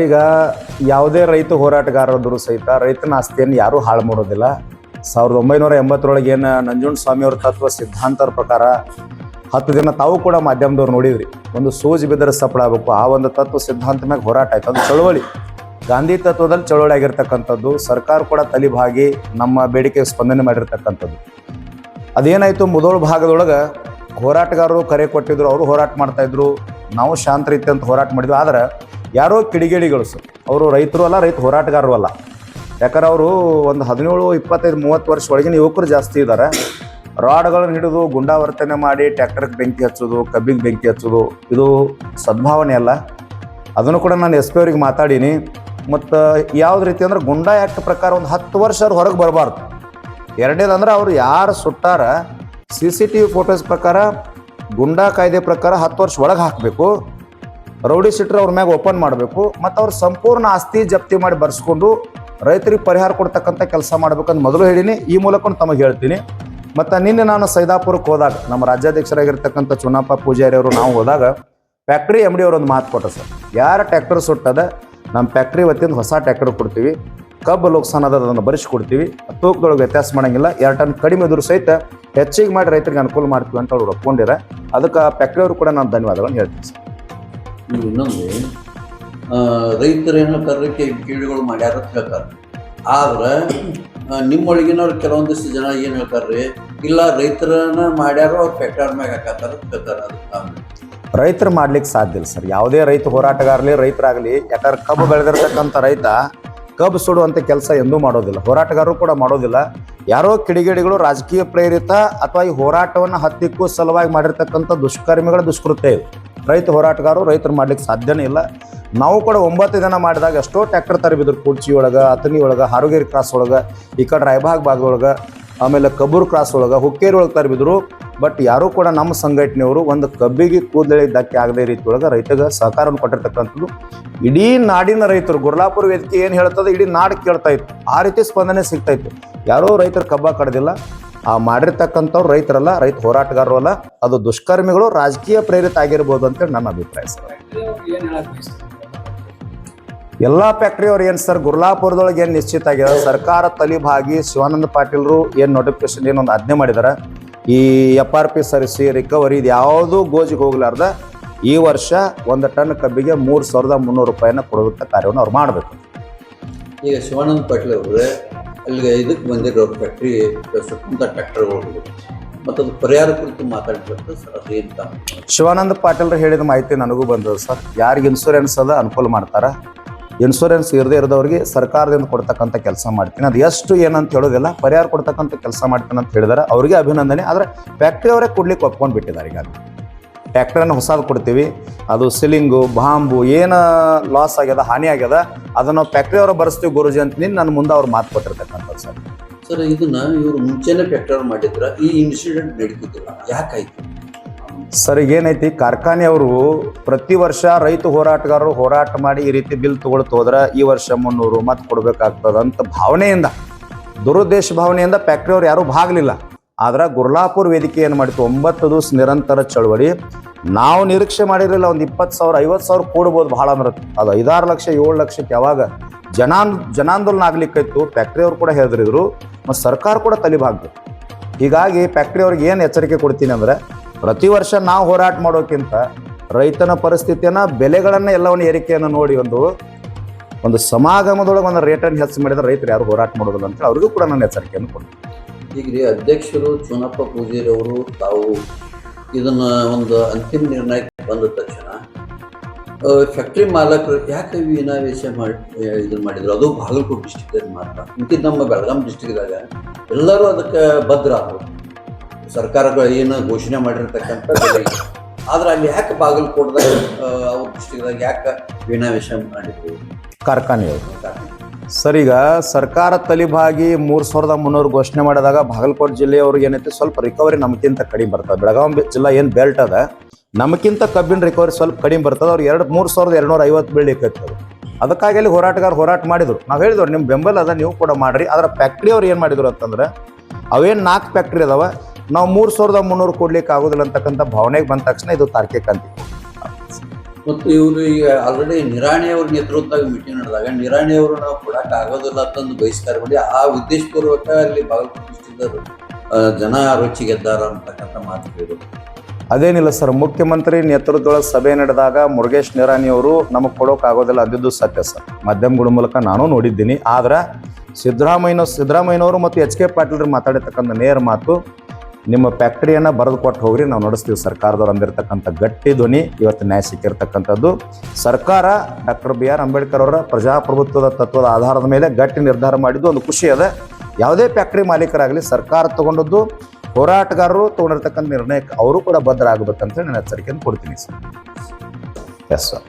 ಈಗ ಯಾವುದೇ ರೈತ ಹೋರಾಟಗಾರರಾದರೂ ಸಹಿತ ರೈತನ ಆಸ್ತಿಯನ್ನು ಯಾರೂ ಹಾಳು ಮಾಡೋದಿಲ್ಲ. ಸಾವಿರದ ಒಂಬೈನೂರ ಎಂಬತ್ತರೊಳಗೆ ಏನು ನಂಜುಂಡ ಸ್ವಾಮಿಯವರ ತತ್ವ ಸಿದ್ಧಾಂತರ ಪ್ರಕಾರ ಹತ್ತು ದಿನ ತಾವು ಕೂಡ ಮಾಧ್ಯಮದವ್ರು ನೋಡಿದ್ರಿ. ಒಂದು ಸೂಜಿ ಬಿದ್ದರೆ ಸಫಲ ಆಗಬೇಕು. ಆ ಒಂದು ತತ್ವ ಸಿದ್ಧಾಂತ ಮ್ಯಾಗ ಹೋರಾಟ ಆಯ್ತು. ಅದು ಚಳವಳಿ. ಗಾಂಧಿ ತತ್ವದಲ್ಲಿ ಚಳುವಳಿ ಆಗಿರ್ತಕ್ಕಂಥದ್ದು, ಸರ್ಕಾರ ಕೂಡ ತಲೆಭಾಗಿ ನಮ್ಮ ಬೇಡಿಕೆಗೆ ಸ್ಪಂದನೆ ಮಾಡಿರ್ತಕ್ಕಂಥದ್ದು. ಅದೇನಾಯಿತು? ಮುದೋಳು ಭಾಗದೊಳಗೆ ಹೋರಾಟಗಾರರು ಕರೆ ಕೊಟ್ಟಿದ್ರು, ಅವರು ಹೋರಾಟ ಮಾಡ್ತಾಯಿದ್ರು ನಾವು ಶಾಂತ ರೀತಿ ಅಂತ ಹೋರಾಟ ಮಾಡಿದ್ವಿ. ಆದ್ರೆ ಯಾರೋ ಕಿಡಿಗೇಡಿಗಳು ಸರ್. ಅವರು ರೈತರು ಅಲ್ಲ, ರೈತ ಹೋರಾಟಗಾರರು ಅಲ್ಲ. ಯಾಕಂದ್ರೆ ಅವರು ಒಂದು ಹದಿನೇಳು, ಇಪ್ಪತ್ತೈದು, ಮೂವತ್ತು ವರ್ಷ ಒಳಗಿನ ಯುವಕರು ಜಾಸ್ತಿ ಇದ್ದಾರೆ. ರಾಡ್ಗಳನ್ನು ಹಿಡಿದು ಗುಂಡಾವರ್ತನೆ ಮಾಡಿ ಟ್ಯಾಕ್ಟರ್ಗೆ ಬೆಂಕಿ ಹಚ್ಚೋದು, ಕಬ್ಬಿಗೆ ಬೆಂಕಿ ಹಚ್ಚೋದು, ಇದು ಸದ್ಭಾವನೆ ಅಲ್ಲ. ಅದನ್ನು ಕೂಡ ನಾನು ಎಸ್ ಪಿ ಅವ್ರಿಗೆ ಮಾತಾಡೀನಿ. ಮತ್ತು ಯಾವ್ದು ರೀತಿ ಅಂದ್ರೆ ಗುಂಡಾ ಆ್ಯಕ್ಟ್ ಪ್ರಕಾರ ಒಂದು ಹತ್ತು ವರ್ಷ ಅವ್ರು ಹೊರಗೆ ಬರಬಾರ್ದು. ಎರಡನೇದಂದ್ರೆ ಅವ್ರು ಯಾರು ಸುಟ್ಟಾರ, C C T V photos ಪ್ರಕಾರ, ಗುಂಡಾ ಕಾಯ್ದೆ ಪ್ರಕಾರ ಹತ್ತು ವರ್ಷ ಒಳಗೆ ಹಾಕಬೇಕು. ರೌಡಿ ಸಿಟ್ರ್ ಅವ್ರ ಮ್ಯಾಗ ಓಪನ್ ಮಾಡಬೇಕು. ಮತ್ತು ಅವ್ರ ಸಂಪೂರ್ಣ ಆಸ್ತಿ ಜಪ್ತಿ ಮಾಡಿ ಬರ್ಸ್ಕೊಂಡು ರೈತರಿಗೆ ಪರಿಹಾರ ಕೊಡ್ತಕ್ಕಂಥ ಕೆಲಸ ಮಾಡ್ಬೇಕಂತ ಮೊದಲು ಹೇಳಿನಿ. ಈ ಮೂಲಕ ತಮಗೆ ಹೇಳ್ತೀನಿ. ಮತ್ತು ನಿನ್ನೆ ನಾನು ಸೈದಾಪುರಕ್ಕೆ ಹೋದಾಗ, ನಮ್ಮ ರಾಜ್ಯಾಧ್ಯಕ್ಷರಾಗಿರ್ತಕ್ಕಂಥ ಚುನಾಪ ಪೂಜಾರಿ ಅವರು ನಾವು ಹೋದಾಗ ಫ್ಯಾಕ್ಟ್ರಿ ಎಂ ಡಿ ಅವರೊಂದು ಮಾತು ಕೊಟ್ಟರು ಸರ್. ಯಾರ ಟ್ಯಾಕ್ಟರ್ ಸುಟ್ಟದ ನಮ್ಮ ಫ್ಯಾಕ್ಟ್ರಿ ವತಿಯಿಂದ ಹೊಸ ಟ್ಯಾಕ್ಟರ್ ಕೊಡ್ತೀವಿ. ಕಬ್ಬು ಲೋಕ್ಸಾನ ಅದ, ಅದನ್ನು ಬರೆಸಿಕೊಡ್ತೀವಿ ತೂಕದೊಳಗೆ ವ್ಯತ್ಯಾಸ ಮಾಡಂಗಿಲ್ಲ. ಎರಡು ಟನ್ ಕಡಿಮೆ ಇದ್ರು ಸಹಿತ ಹೆಚ್ಚಿಗೆ ಮಾಡಿ ರೈತರಿಗೆ ಅನುಕೂಲ ಮಾಡ್ತೀವಿ ಅಂತ ಅವ್ರು ಒಪ್ಕೊಂಡಿರ. ಅದಕ್ಕೆ ಫ್ಯಾಕ್ಟ್ರಿ ಅವರು ಕೂಡ ನಾನು ಧನ್ಯವಾದಗಳನ್ನು ಹೇಳ್ತೀನಿ ಸರ್. ನೀವು ಇನ್ನೊಂದು ರೈತರೇನೋ ಕರ್ರಕ್ಕೆ ಕೀಳುಗಳು ಮಾಡ್ಯಾರ ಅಂತ ಹೇಳ್ತಾರೆ. ಆದ್ರೆ ನಿಮ್ಮೊಳಗಿನವ್ರು ಕೆಲವೊಂದಿಷ್ಟು ಜನ ಏನು ಹೇಳ್ತಾರ್ರಿ? ಇಲ್ಲ, ರೈತರನ್ನ ಮಾಡ್ಯಾರ ಅವ್ರು ಫ್ಯಾಕ್ಟರ್ ಮ್ಯಾಗ ಹಾಕತ್ತಾರ ಅಂತ ಹೇಳ್ತಾರೆ ರೈತರು ಮಾಡ್ಲಿಕ್ಕೆ ಸಾಧ್ಯ ಇಲ್ಲ ಸರ್. ಯಾವುದೇ ರೈತ ಹೋರಾಟಗಾರಲಿ, ರೈತರಾಗಲಿ, ಯಾಕಂದ್ರೆ ಕಬ್ಬು ಬೆಳೆದಿರ್ತಕ್ಕಂಥ ರೈತ, ಕಬ್ಬು ಸುಡುವಂಥ ಕೆಲಸ ಎಂದೂ ಮಾಡೋದಿಲ್ಲ. ಹೋರಾಟಗಾರರು ಕೂಡ ಮಾಡೋದಿಲ್ಲ. ಯಾರೋ ಕಿಡಿಗೇಡಿಗಳು ರಾಜಕೀಯ ಪ್ರೇರಿತ ಅಥವಾ ಈ ಹೋರಾಟವನ್ನು ಹತ್ತಿಕ್ಕೂ ಸಲುವಾಗಿ ಮಾಡಿರ್ತಕ್ಕಂಥ ದುಷ್ಕರ್ಮಿಗಳ ದುಷ್ಕೃತ್ಯ ಇದು. ರೈತ ಹೋರಾಟಗಾರರು ರೈತರು ಮಾಡ್ಲಿಕ್ಕೆ ಸಾಧ್ಯನೇ ಇಲ್ಲ. ನಾವು ಕೂಡ ಒಂಬತ್ತು ದಿನ ಮಾಡಿದಾಗ ಎಷ್ಟೋ ಟ್ರ್ಯಾಕ್ಟರ್ ತರಬಿದ್ರು ಕುರ್ಚಿ ಒಳಗೆ ಅತನಿ ಒಳಗೆ, ಹಾರುಗೇರಿ ಕ್ರಾಸ್ ಒಳಗೆ, ಈ ಕಡೆ ರಾಯಬಾಗ್ ಭಾಗದೊಳಗೆ ಆಮೇಲೆ ಕಬ್ಬೂರು ಕ್ರಾಸ್ ಒಳಗೆ, ಹುಕ್ಕೇರಿ ಒಳಗೆ ತರಬಿದ್ರು. ಬಟ್ ಯಾರೂ ಕೂಡ ನಮ್ಮ ಸಂಘಟನೆಯವರು ಒಂದು ಕಬ್ಬಿಗೆ ಕೂದಲೆ ಧಕ್ಕೆ ಆಗದೆ ರೀತಿ ಒಳಗೆ ರೈತಗೆ ಸಹಕಾರವನ್ನು ಕೊಟ್ಟಿರ್ತಕ್ಕಂಥದ್ದು. ಇಡೀ ನಾಡಿನ ರೈತರು, ಗುರ್ಲಾಪುರ ವೇದಿಕೆ ಏನು ಹೇಳ್ತದೆ, ಇಡೀ ನಾಡು ಕೇಳ್ತಾ ಇತ್ತು. ಆ ರೀತಿ ಸ್ಪಂದನೆ ಸಿಗ್ತಾ ಇತ್ತು. ಯಾರೋ ರೈತರು ಕಬ್ಬ ಕಡ್ದಿಲ್ಲ. ಆ ಮಾಡಿರ್ತಕ್ಕಂಥವ್ರು ರೈತರಲ್ಲ, ರೈತ ಹೋರಾಟಗಾರರು ಅಲ್ಲ, ಅದು ದುಷ್ಕರ್ಮಿಗಳು ರಾಜಕೀಯ ಪ್ರೇರಿತ ಆಗಿರ್ಬೋದು ಅಂತೇಳಿ ನನ್ನ ಅಭಿಪ್ರಾಯ ಸರ್. ಎಲ್ಲ ಫ್ಯಾಕ್ಟ್ರಿ ಅವ್ರು ಏನು ಸರ್, ಗುರ್ಲಾಪುರದೊಳಗೆ ಏನು ನಿಶ್ಚಿತ ಆಗಿದೆ ಸರ್ಕಾರ ತಲಿಭಾಗಿ ಶಿವಾನಂದ ಪಾಟೀಲ್ರು ಏನು ನೋಟಿಫಿಕೇಶನ್ ಏನೊಂದು ಆಜ್ಞೆ ಮಾಡಿದಾರೆ? ಈ ಎಫ್ ಆರ್ ಪಿ ಸರಿಸಿ ರಿಕವರಿ ಇದು ಯಾವುದೂ ಗೋಜಿಗೆ ಹೋಗ್ಲಾರ್ದ, ಈ ವರ್ಷ ಒಂದು ಟನ್ ಕಬ್ಬಿಗೆ ಮೂರು ಸಾವಿರದ ಮುನ್ನೂರು ರೂಪಾಯಿನ ಕೊಡೋದಕ್ಕೆ ಕಾರ್ಯವನ್ನು ಅವ್ರು ಮಾಡಬೇಕು. ಈಗ ಶಿವಾನಂದ ಪಾಟೀಲ್ ಅವರೇ ಅಲ್ಲಿಗೆ ಇದಕ್ಕೆ ಬಂದಿರೋ ಫ್ಯಾಕ್ಟ್ರಿ ಸುತ್ತಮುತ್ತ ಟ್ರ್ಯಾಕ್ಟರ್ಗಳು ಮತ್ತು ಅದು ಪರಿಹಾರ ಕುರಿತು ಮಾತಾಡಿದ್ರು ಸರ್ ಅದು ಏನು ತಾವು ಶಿವಾನಂದ ಪಾಟೀಲ್ರು ಹೇಳಿದ ಮಾಹಿತಿ ನನಗೂ ಬಂದದ ಸರ್. ಯಾರಿಗೆ ಇನ್ಸೂರೆನ್ಸ್ ಅದ ಅನುಕೂಲ ಮಾಡ್ತಾರ? ಇನ್ಸೂರೆನ್ಸ್ ಇರದೇ ಇರೋದವ್ರಿಗೆ ಸರ್ಕಾರದಿಂದ ಕೊಡ್ತಕ್ಕಂಥ ಕೆಲಸ ಮಾಡ್ತೀನಿ. ಅದು ಎಷ್ಟು ಏನಂತ ಹೇಳೋದಿಲ್ಲ, ಪರಿಹಾರ ಕೊಡ್ತಕ್ಕಂಥ ಕೆಲಸ ಮಾಡ್ತೀನಿ ಅಂತ ಹೇಳಿದಾರೆ. ಅವ್ರಿಗೆ ಅಭಿನಂದನೆ. ಆದರೆ ಫ್ಯಾಕ್ಟ್ರಿ ಅವರೇ ಕೊಡ್ಲಿಕ್ಕೆ ಒಪ್ಕೊಂಡು ಬಿಟ್ಟಿದ್ದಾರೆ ಈಗ. ಟ್ಯಾಕ್ಟ್ರನ್ನು ಹೊಸದು ಕೊಡ್ತೀವಿ. ಅದು ಸಿಲಿಂಗು ಬಾಂಬು ಏನು ಲಾಸ್ ಆಗ್ಯದ ಹಾನಿ ಆಗ್ಯದ ಅದನ್ನು ಫ್ಯಾಕ್ಟ್ರಿ ಅವರು ಬರೆಸ್ತೀವಿ ಗುರುಜಿ ಅಂತ ನಿನ್ನ ನನ್ನ ಮುಂದೆ ಅವ್ರು ಮಾತು ಕೊಟ್ಟಿರ್ತಕ್ಕಂಥದ್ದು ಸರ್. ಸರ್ ಇದನ್ನ ಇವರು ಮುಂಚೆನೆ ಫ್ಯಾಕ್ಟರ್ ಮಾಡಿದ್ರ ಈ ಇನ್ಸಿಡೆಂಟ್ ನಡೀತಿದ್ದಿಲ್ಲ. ಯಾಕಾಯ್ತು? ಸರ್ ಈಗ ಏನೈತಿ ಕಾರ್ಖಾನೆಯವರು ಪ್ರತಿ ವರ್ಷ ರೈತ ಹೋರಾಟಗಾರರು ಹೋರಾಟ ಮಾಡಿ ಈ ರೀತಿ ಬಿಲ್ ತಗೊಳ್ತ ಹೋದ್ರೆ ಈ ವರ್ಷ ಮುನ್ನೂರು ಮತ್ತೆ ಕೊಡ್ಬೇಕಾಗ್ತದ ಅಂತ ಭಾವನೆಯಿಂದ ದುರುದ್ದೇಶ ಭಾವನೆಯಿಂದ ಫ್ಯಾಕ್ಟ್ರಿ ಅವ್ರು ಯಾರೂ ಭಾಗಲಿಲ್ಲ ಆದ್ರೆ ಗುರ್ಲಾಪುರ್ ವೇದಿಕೆ ಏನು ಮಾಡಿತ್ತು? ಒಂಬತ್ತು ದಿವಸ ನಿರಂತರ ಚಳವಳಿ. ನಾವು ನಿರೀಕ್ಷೆ ಮಾಡಿರಲಿಲ್ಲ, ಒಂದು ಇಪ್ಪತ್ತು ಸಾವಿರ, ಐವತ್ತು ಸಾವಿರ ಕೊಡ್ಬೋದು ಭಾಳ ಅಂದ್ರೆ. ಅದು ಐದಾರು ಲಕ್ಷ, ಏಳು ಲಕ್ಷಕ್ಕೆ ಯಾವಾಗ ಜನಾನ್, ಜನಾಂದೋಲನ ಆಗ್ಲಿಕ್ಕಿತ್ತು ಫ್ಯಾಕ್ಟ್ರಿ ಅವ್ರು ಕೂಡ ಹೇಳಿದ್ರು, ಮತ್ತು ಸರ್ಕಾರ ಕೂಡ ತಲೆಬಾಗ್ದು. ಹೀಗಾಗಿ ಫ್ಯಾಕ್ಟ್ರಿ ಅವ್ರಿಗೆ ಏನು ಎಚ್ಚರಿಕೆ ಕೊಡ್ತೀನಿ ಅಂದರೆ, ಪ್ರತಿ ವರ್ಷ ನಾವು ಹೋರಾಟ ಮಾಡೋಕ್ಕಿಂತ ರೈತನ ಪರಿಸ್ಥಿತಿಯನ್ನು, ಬೆಲೆಗಳನ್ನು ಎಲ್ಲವನ್ನು ಏರಿಕೆಯನ್ನು ನೋಡಿ ಒಂದು ಒಂದು ಸಮಾಗಮದೊಳಗೆ ಒಂದು ರೇಟನ್ನು ಹೆಚ್ಚು ಮಾಡಿದ್ರೆ ರೈತರು ಯಾರು ಹೋರಾಟ ಮಾಡೋದಿಲ್ಲ ಅಂತ ಅವ್ರಿಗೂ ಕೂಡ ನಾನು ಎಚ್ಚರಿಕೆಯನ್ನು ಕೊಡ್ತೀನಿ. ಈಗ ಅಧ್ಯಕ್ಷರು ಚುನಪ್ಪ ಪೂಜೆಯವರು ತಾವು ಇದನ್ನ ಒಂದು ಅಂತಿಮ ನಿರ್ಣಯಕ್ಕೆ ಬಂದ ತಕ್ಷಣ ಫ್ಯಾಕ್ಟ್ರಿ ಮಾಲಕರು ಯಾಕೆ ವಿನಾವೇಶ ಮಾಡಿ ಇದನ್ನ ಮಾಡಿದ್ರು? ಅದು ಬಾಗಲಕೋಟೆ ಡಿಸ್ಟಿಕ್ದಲ್ಲಿ ಮಾತ್ರ. ಇಂತಿದ್ದು ನಮ್ಮ ಬೆಳಗಾಂ ಡಿಸ್ಟಿಕ್ದಾಗ ಎಲ್ಲರೂ ಅದಕ್ಕೆ ಭದ್ರ ಆದರು ಸರ್ಕಾರಗಳು ಏನು ಘೋಷಣೆ ಮಾಡಿರ್ತಕ್ಕಂಥ. ಆದ್ರೆ ಅಲ್ಲಿ ಯಾಕೆ ಬಾಗಲಕೋಟದಾಗ ಅವ್ರ ಡಿಸ್ಟಿಕ್ದಾಗ ಯಾಕೆ ವಿನಾವೇಶ ಮಾಡಿದ್ರು? ಕಾರ್ಖಾನೆಯವರು. ಸರ್ ಈಗ ಸರ್ಕಾರ ತಲಿಭಾಗಿ ಮೂರು ಸಾವಿರದ ಮುನ್ನೂರು ಘೋಷಣೆ ಮಾಡಿದಾಗ ಬಾಗಲಕೋಟೆ ಜಿಲ್ಲೆಯವ್ರಿಗೆ ಏನೈತಿ ಸ್ವಲ್ಪ ರಿಕವರಿ ನಮಗಿಂತ ಕಡಿಮೆ ಬರ್ತದೆ. ಬೆಳಗಾವಿ ಜಿಲ್ಲಾ ಏನು ಬೆಲ್ಟ್ ಅದ ನಮಗಿಂತ ಕಬ್ಬಿನ ರಿಕವರಿ ಸ್ವಲ್ಪ ಕಡಿಮೆ ಬರ್ತದೆ. ಅವ್ರು ಎರಡು ಮೂರು ಸಾವಿರದ ಎರಡುನೂರ ಐವತ್ತು ಬೀಳ್ಲಿಕ್ಕೆ ಅದಕ್ಕಾಗಿ ಅಲ್ಲಿ ಹೋರಾಟಗಾರ ಹೋರಾಟ ಮಾಡಿದ್ರು. ನಾವು ಹೇಳಿದ್ರು ನಿಮ್ಮ ಬೆಂಬಲ ಅದ, ನೀವು ಕೂಡ ಮಾಡ್ರಿ. ಅದರ ಫ್ಯಾಕ್ಟ್ರಿ ಅವ್ರು ಏನು ಮಾಡಿದ್ರು ಅಂತಂದ್ರೆ, ಅವೇನು ನಾಲ್ಕು ಫ್ಯಾಕ್ಟ್ರಿ ಅದಾವ, ನಾವು ಮೂರು ಸಾವಿರದ ಮುನ್ನೂರು ಕೊಡ್ಲಿಕ್ಕೆ ಆಗೋದಿಲ್ಲ ಅಂತಕ್ಕಂಥ ಭಾವನೆಗೆ ಬಂದ ತಕ್ಷಣ ಇದು ತಾರ್ಕಿಕ ಅಂತ ಮತ್ತು ಇವರು ಈಗ ಆಲ್ರೆಡಿ ನಿರಾಣಿ ಅವ್ರ ನೇತೃತ್ವದಾಗ ಮೀಟಿಂಗ್ ನಡೆದಾಗ ನಿರಾಣಿ ಅವರು ನಾವು ಕೊಡಕ್ಕೆ ಆಗೋದಿಲ್ಲ ಅಂತಂದು ಬಹಿಷ್ಕಾರ ಮಾಡಿ ಆ ಉದ್ದೇಶಪೂರ್ವಕ ಅಲ್ಲಿ ಭಾಗವಹಿಸಿದ್ದರು ಜನ ರುಚಿ ರೊಚ್ಚಿಗೆದ್ದಾರ ಅಂತಕ್ಕಂಥ ಮಾತು ಹೇಳಿದರು. ಅದೇನಿಲ್ಲ ಸರ್, ಮುಖ್ಯಮಂತ್ರಿ ನೇತೃತ್ವದೊಳಗೆ ಸಭೆ ನಡೆದಾಗ ಮುರುಗೇಶ್ ನಿರಾಣಿ ಅವರು ನಮಗೆ ಕೊಡೋಕ್ಕಾಗೋದಿಲ್ಲ ಅಂದಿದ್ದು ಸತ್ಯ ಸರ್. ಮಾಧ್ಯಮಗಳ ಮೂಲಕ ನಾನು ನೋಡಿದ್ದೀನಿ, ಆದ್ರೆ ಸಿದ್ದರಾಮಯ್ಯ ಸಿದ್ದರಾಮಯ್ಯನವರು ಮತ್ತು ಎಚ್ ಕೆ ಪಾಟೀಲ್ರು ಮಾತಾಡಿರ್ತಕ್ಕಂಥ ನೇರ ಮಾತು ನಿಮ್ಮ ಫ್ಯಾಕ್ಟ್ರಿಯನ್ನು ಬರೆದು ಕೊಟ್ಟು ಹೋಗ್ರಿ, ನಾವು ನಡೆಸ್ತೀವಿ. ಸರ್ಕಾರದವ್ರು ಅಂದಿರತಕ್ಕಂಥ ಗಟ್ಟಿ ಧ್ವನಿ ಇವತ್ತು ನ್ಯಾಯ ಸಿಕ್ಕಿರ್ತಕ್ಕಂಥದ್ದು ಸರ್ಕಾರ ಡಾಕ್ಟರ್ ಬಿ ಆರ್ ಅಂಬೇಡ್ಕರ್ ಅವರ ಪ್ರಜಾಪ್ರಭುತ್ವದ ತತ್ವದ ಆಧಾರದ ಮೇಲೆ ಗಟ್ಟಿ ನಿರ್ಧಾರ ಮಾಡಿದ್ದು ಒಂದು ಖುಷಿ ಅದ. ಯಾವುದೇ ಫ್ಯಾಕ್ಟ್ರಿ ಮಾಲೀಕರಾಗಲಿ, ಸರ್ಕಾರ ತಗೊಂಡದ್ದು ಹೋರಾಟಗಾರರು ತಗೊಂಡಿರ್ತಕ್ಕಂಥ ನಿರ್ಣಯಕ್ಕೆ ಅವರು ಕೂಡ ಭದ್ರ ಆಗ್ಬೇಕಂತ ನಾನು ಎಚ್ಚರಿಕೆಯನ್ನು ಕೊಡ್ತೀನಿ ಸರ್. Yes sir